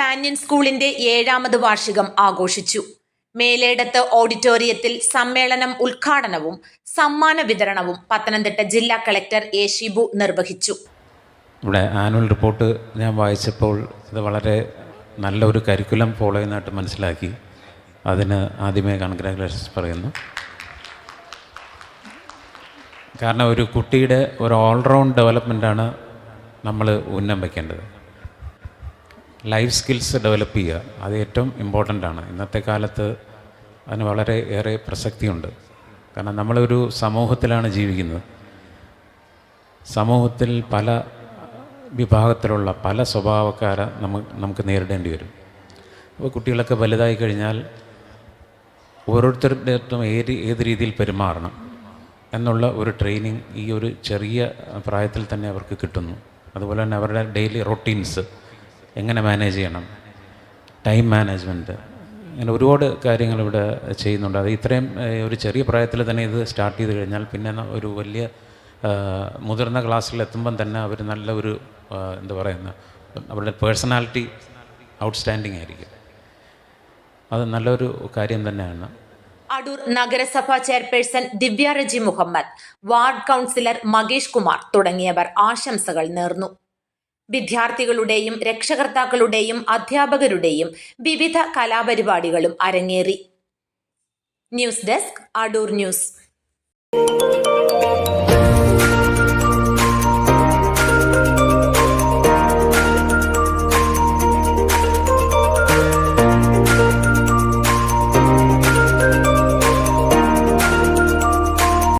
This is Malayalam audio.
ഡിപ്പാർട്ട്മെന്റ് ഏഴാമത് വാർഷികം ആഘോഷിച്ചു. മേലേടത്ത് ഓഡിറ്റോറിയത്തിൽ സമ്മേളനം ഉദ്ഘാടനവും സമ്മാന വിതരണവും പത്തനംതിട്ട ജില്ലാ കളക്ടർ എ. ഷിബു നിർവഹിച്ചു. ഇവിടെ ആനുവൽ റിപ്പോർട്ട് ഞാൻ വായിച്ചപ്പോൾ ഇത് വളരെ നല്ലൊരു കരിക്കുലം ഫോളോ ചെയ്യുന്നതായിട്ട് മനസ്സിലാക്കി. അതിന് ആദ്യമേ കൺഗ്രാറ്റുലേഷൻസ് പറയുന്നു. കാരണം ഒരു കുട്ടിയുടെ ഒരു ഓൾറൗണ്ട് ഡെവലപ്മെന്റാണ് നമ്മൾ ഉന്നം വയ്ക്കേണ്ടത്. ലൈഫ് സ്കിൽസ് ഡെവലപ്പ് ചെയ്യുക. അത് ഏറ്റവും ഇമ്പോർട്ടന്റ് ആണ്. ഇന്നത്തെ കാലത്ത് അതിന് വളരെ ഏറെ പ്രസക്തിയുണ്ട്. കാരണം നമ്മളൊരു സമൂഹത്തിലാണ് ജീവിക്കുന്നത്. സമൂഹത്തിൽ പല വിഭാഗത്തിലുള്ള പല സ്വഭാവക്കാരെ നമുക്ക് നമുക്ക് നേരിടേണ്ടി വരും. അപ്പോൾ കുട്ടികളൊക്കെ വലുതായി കഴിഞ്ഞാൽ ഓരോരുത്തരുടെ അടുത്തും ഏത് ഏത് രീതിയിൽ പെരുമാറണം എന്നുള്ള ഒരു ട്രെയിനിങ് ഈ ഒരു ചെറിയ പ്രായത്തിൽ തന്നെ അവർക്ക് കിട്ടുന്നു. അതുപോലെ തന്നെ അവരുടെ ഡെയിലി റൊട്ടീൻസ് എങ്ങനെ മാനേജ് ചെയ്യണം? ടൈം മാനേജ്മെന്റ് അങ്ങനെ ഒരുപാട് കാര്യങ്ങൾ ഇവിടെ ചെയ്യുന്നുണ്ട്. അത് ഇത്രയും ഒരു ചെറിയ പ്രായത്തിൽ തന്നെ ഇത് സ്റ്റാർട്ട് ചെയ്ത് കഴിഞ്ഞാൽ പിന്നെ ഒരു വലിയ മുതിർന്ന ക്ലാസ്സിൽ എത്തുമ്പം തന്നെ അവർ നല്ല ഒരു എന്താ പറയുന്ന അവരുടെ പേഴ്സണാലിറ്റി ഔട്ട്സ്റ്റാൻഡിങ് ആയിരിക്കും. അത് നല്ലൊരു കാര്യം തന്നെയാണ്. അടൂർ നഗരസഭാ chairperson Divya Reji Muhammad ward councillor Makesh Kumar തുടങ്ങിയവർ ആശംസകൾ നേർന്നു. വിദ്യാർത്ഥികളുടെയും രക്ഷകർത്താക്കളുടെയും അധ്യാപകരുടെയും വിവിധ കലാപരിപാടികളും അരങ്ങേറി. News desk Adoor news.